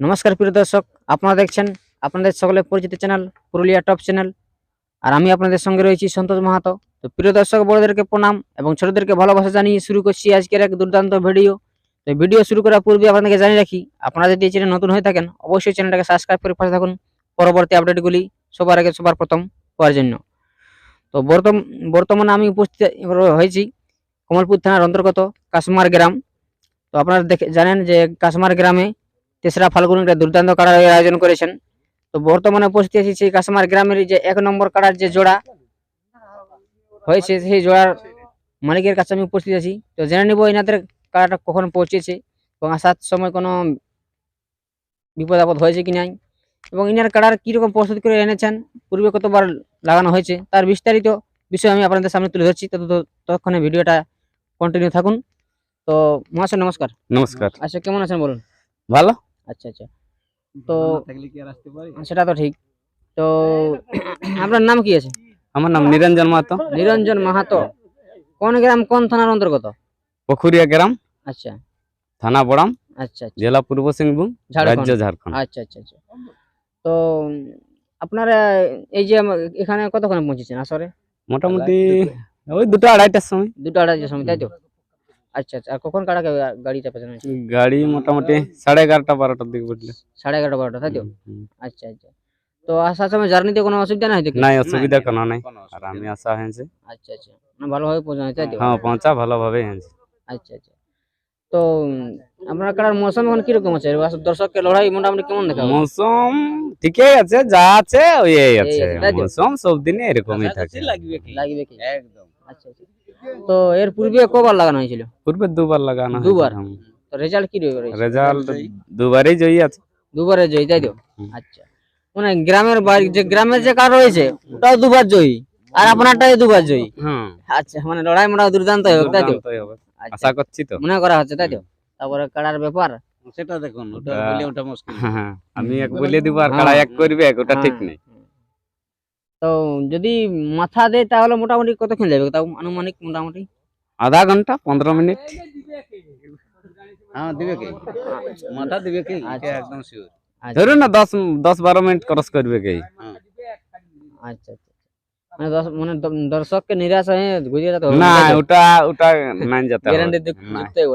নমস্কার প্রিয় দর্শক, আপনারা দেখছেন আপনাদের সকলের পরিচিত চ্যানেল পুরুলিয়া টপ চ্যানেল, আর আমি আপনাদের সঙ্গে রয়েছি সন্তোষ মাহাতো। তো প্রিয় দর্শক, বড়দেরকে প্রণাম এবং ছোটদেরকে ভালোবাসা জানিয়ে শুরু করছি আজকের এক দুর্দান্ত ভিডিও। তো ভিডিও শুরু করার পূর্বে আপনাদেরকে জানিয়ে রাখি, আপনারা যদি এই চ্যানেল নতুন হয়ে থাকেন, অবশ্যই চ্যানেলটাকে সাবস্ক্রাইব করে পাশে থাকুন। পরবর্তী আপডেটগুলি সবার আগে সবার প্রথম পাওয়ার জন্য। তো বর্তম, বর্তমানে আমি উপস্থিত হয়েছি কমলপুর থানার অন্তর্গত কাশমার গ্রাম। তো আপনারা দেখে, জানেন যে কাশমার গ্রামে তেসরা ফাল্গুন একটা দুর্দান্ত কাড়ার আয়োজন করেছেন। তো বর্তমানে উপস্থিত আছি সেই কাশমার গ্রামের যে এক নম্বর কাড়ার যে জোড়া হয়েছে, সেই জোড়ার মালিকের কাছে আমি উপস্থিত আছি। তো জেনে নিব এনাদের কাড়াটা কখন পৌঁছেছে এবং আসার সময় কোনো বিপদ আপদ হয়েছে কি নাই এবং ইনার কাড়ার কীরকম প্রস্তুত করে এনেছেন, পূর্বে কতবার লাগানো হয়েছে। তার বিস্তারিত বিষয় আমি আপনাদের সামনে তুলে ধরছি। তত ততক্ষণে ভিডিওটা কন্টিনিউ থাকুন। তো মহাশয় নমস্কার। নমস্কার। আচ্ছা কেমন আছেন বলুন? ভালো। আচ্ছা আচ্ছা। তো সেটা তো ঠিক। তো আপনার নাম কি আছে? আমার নাম নিরঞ্জন মাহাতো। নিরঞ্জন মাহাতো। কোন গ্রাম কোন থানার অন্তর্গত? পুখুরিয়া গ্রাম। আচ্ছা। থানা বড়াম। আচ্ছা আচ্ছা। জেলা পূর্ব সিংভূম ঝাড়খণ্ড। রাজ্য ঝাড়খণ্ড। আচ্ছা আচ্ছা আচ্ছা। তো আপনারা এই যে এখানে কতক্ষণে পৌঁছেছেন আসরে? মোটামুটি ওই দুটো আড়াইটার সময়। দুটো আড়াইটার সময় তাই তো? আচ্ছা আচ্ছা। আর কখন কারা গাড়িটা পেছনে গাড়ি মোটামুটি সাড়ে এগারোটা বারোটার দিকে বুঝলে সাড়ে এগারোটা বারোটা তাই তো? আচ্ছা আচ্ছা। তো আসার সময় জার্নিতে কোনো অসুবিধা নাই তো নাই অসুবিধা কোনো নাই। আর আমি আসা হয়েছে। আচ্ছা আচ্ছা। ভালোভাবে পৌঁছানো তাই তো? হ্যাঁ পৌঁছা ভালোভাবে হয়েছে। আচ্ছা আচ্ছা। তো আপনার কারার মৌসুম এখন কীরকম আছে? দর্শককে লড়াই মোটামুটি কেমন দেখা হবে? মৌসুম ঠিকই আছে যা আছে ওই আছে? মৌসুম সব দিনে এরকমই থাকে। লাগবে কি? লাগবে কি? একদম। আচ্ছা আচ্ছা। তো এর পূর্বে কবার লাগানো হয়েছিল? পূর্বে দুবার লাগানো দুবার? তো রেজাল্ট কি রয়েছে রেজাল্ট দুবারই জয়ী আছে। দুবারে জয়ী তাই তো? আচ্ছা। মানে গ্রামের বাড়ি যে গ্রামের যে কার রয়েছে ওটাও দুবার জয়ী। আর আপনারটাই দুবার জয়ী। হ্যাঁ আচ্ছা মানে লড়াই মোটা দুর্দান্ত হোক তাই তো? হবে। আচ্ছা, আশা করছি তো। মনে করা হচ্ছে তাই তো? তারপরে কাড়ার ব্যাপার? সেটা দেখুন ওটা বলে ওটা মুশকিল। হ্যাঁ, আমি এক বলে দিব আর হ্যাঁ। কাড়া এক করবে ওটা ঠিক হ্যাঁ, নেই। হ্যাঁ। তো যদি মাথা দেয় তাহলে মোটামুটি কতক্ষণ যাবে তাও আনুমানিক মোটামুটি? আধা ঘণ্টা পনেরো মিনিট। হ্যাঁ দিবে কি? মাথা দিবে কি? আচ্ছা। একদম শিওর আচ্ছা। ধরুন না দশ দশ বারো মিনিট ক্রস করবে কি? আচ্ছা আচ্ছা। মানে মানে দর্শককে নিরাশ হয়ে গুজিয়ে যেতে না ওটা ওটা নাই যেতে গ্যারান্টি না। যুক্তই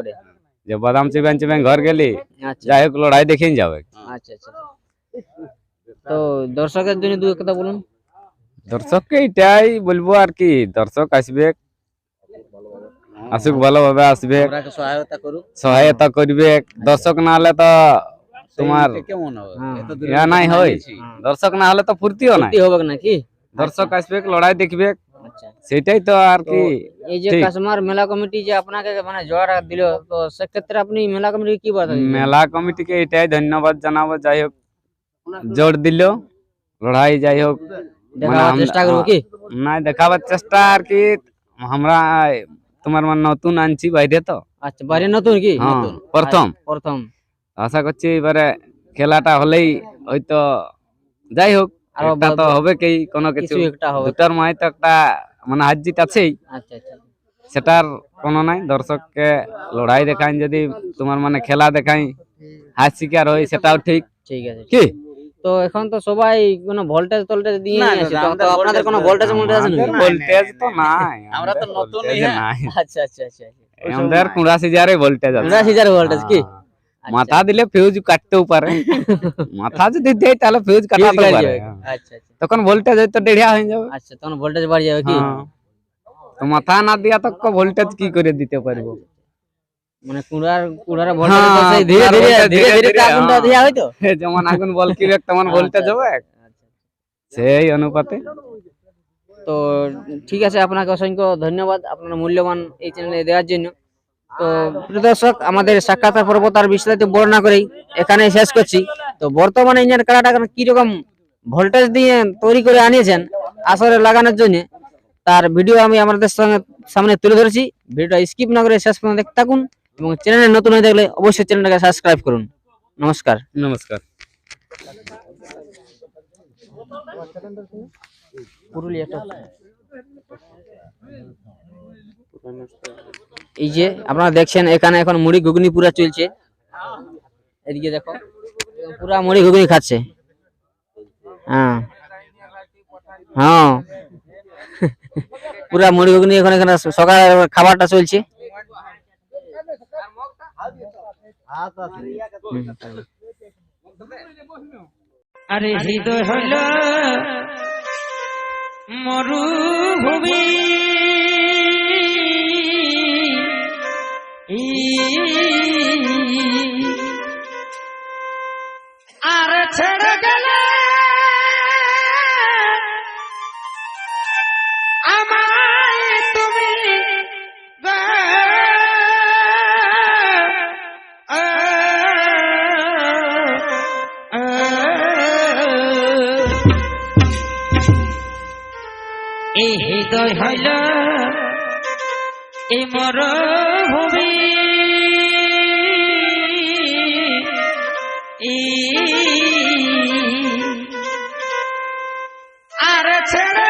যে বাদাম চিবেন চিবেন ঘর গেলি আচ্ছা। যাই হোক লড়াই দেখেই যাবে। আচ্ছা আচ্ছা। তো দর্শকের জন্য দু কথা বলুন। দর্শককে এটাই বলব আর কি দর্শক আসবে। আসুক ভালোভাবে আসবে। সহায়তা করুক। সহায়তা করবে। দর্শক না হলে তো তোমার কেমন হবে? হ্যাঁ। নাই হয়। দর্শক না হলে তো ফুর্তিও কি হবে নাকি? দর্শক আসবে লড়াই দেখবে আচ্ছা সেটাই তো আর তো কি এই যে ঠিক। কাশ্মীর মেলা কমিটি যে আপনাকে মানে জোয়ারা দিল তো সেক্ষেত্রে আপনি মেলা কমিটি কি বাধা দিবেন? মেলা কমিটিকে এটাই ধন্যবাদ জানাব যাই হোক জোর দিল লড়াই যাই হোক দেখাবার আমরা- চেষ্টা করব কি নাই দেখাবার চেষ্টা আর কি আমরা তোমার মানে নতুন আনছি বাইরে তো আচ্ছা বাড়ি নতুন কি হ্যাঁ, নতুন প্রথম আচ্ছা, প্রথম আশা করছি এবারে খেলাটা হলেই হয়তো যাই হোক আরও একটা তো হবে কি কোনো কিছু? একটা হবে। দুটার মাই তো একটা মানে হার জিত আছেই আচ্ছা আচ্ছা। সেটার কোনো নাই। দর্শককে লড়াই দেখাই যদি তোমার মানে খেলা দেখাই হার শিকার হয় সেটাও ঠিক। ঠিক আছে। কি? তো এখন তো সবাই কোনো ভোল্টেজ টোল্টেজ দিয়ে না, না, না, তো- আপনাদের কোনো ভোল্টেজ মোল্টেজ আছে? আমাদের ভোল্টেজ তো নাই আমরা তো নতুনই, হ্যাঁ। নাই। আচ্ছা আচ্ছা আচ্ছা আমাদের কুড়াশি হাজারে ভোল্টেজ আছে। উনআশি হাজার ভোল্টেজ কি? হ্যাঁ। মাথা দিলে ফিউজ কাটতেও পারে মাথা যদি দেয় তাহলে ফিউজ কাটাতে Fuse কাটে পারে যাবে। হ্যাঁ। আচ্ছা আচ্ছা তখন ভোল্টেজ হয়তো দেড়িয়া হয়ে যাবে আচ্ছা তখন ভোল্টেজ বাড়ি যাবে কি হ্যাঁ। তো মাথা না দিয়া তো ভোল্টেজ কি করে দিতে পারব মানে কুড়ার কুড়ার ভোল্টেজ তো হ্যাঁ, সেই ধীরে কুড়ার ধীরে voltage ধীরে ধীরে ধীরে ধীরে, আগুনটা হ্যাঁ। দেওয়া হয়তো যেমন আগুন বল কিবে তেমন ভোল্টেজ হবে আচ্ছা। সেই অনুপাতে তো ঠিক আছে আপনাকে অসংখ্য ধন্যবাদ আপনার মূল্যবান এই চ্যানেলে দেওয়ার জন্য তো দর্শক আমাদের সাক্ষাৎকার পর্ব তার বিস্তারিত বর্ণনা করেই এখানে শেষ করছি। তো বর্তমানে ইঞ্জিন কারাটা কীরকম ভোল্টেজ দিয়ে তৈরি করে আনিয়েছেন আসরে লাগানোর জন্য তার ভিডিও আমি আমাদের সঙ্গে সামনে তুলে ধরেছি। ভিডিওটা স্কিপ না করে শেষ পর্যন্ত দেখতে থাকুন এবং চ্যানেলে নতুন হয়ে থাকলে অবশ্যই চ্যানেলটাকে সাবস্ক্রাইব করুন। নমস্কার। নমস্কার। পুরুলিয়া এই যে আপনারা দেখছেন, এখানে এখন মুড়ি ঘুগনি পুরা চলছে। এদিকে দেখো, পুরা মুড়ি ঘুগনি খাচ্ছে। হ্যাঁ। হ্যাঁ। পুরা মুড়ি ঘুগনি এখন এখানে সকাল খাবারটা চলছে। আরে হৃদয় হইল মরুভূমি। আর ছেড়ে গেলে আমায় তুমি এই হৃদয় হইল এই মরভূমি আর ছেড়ে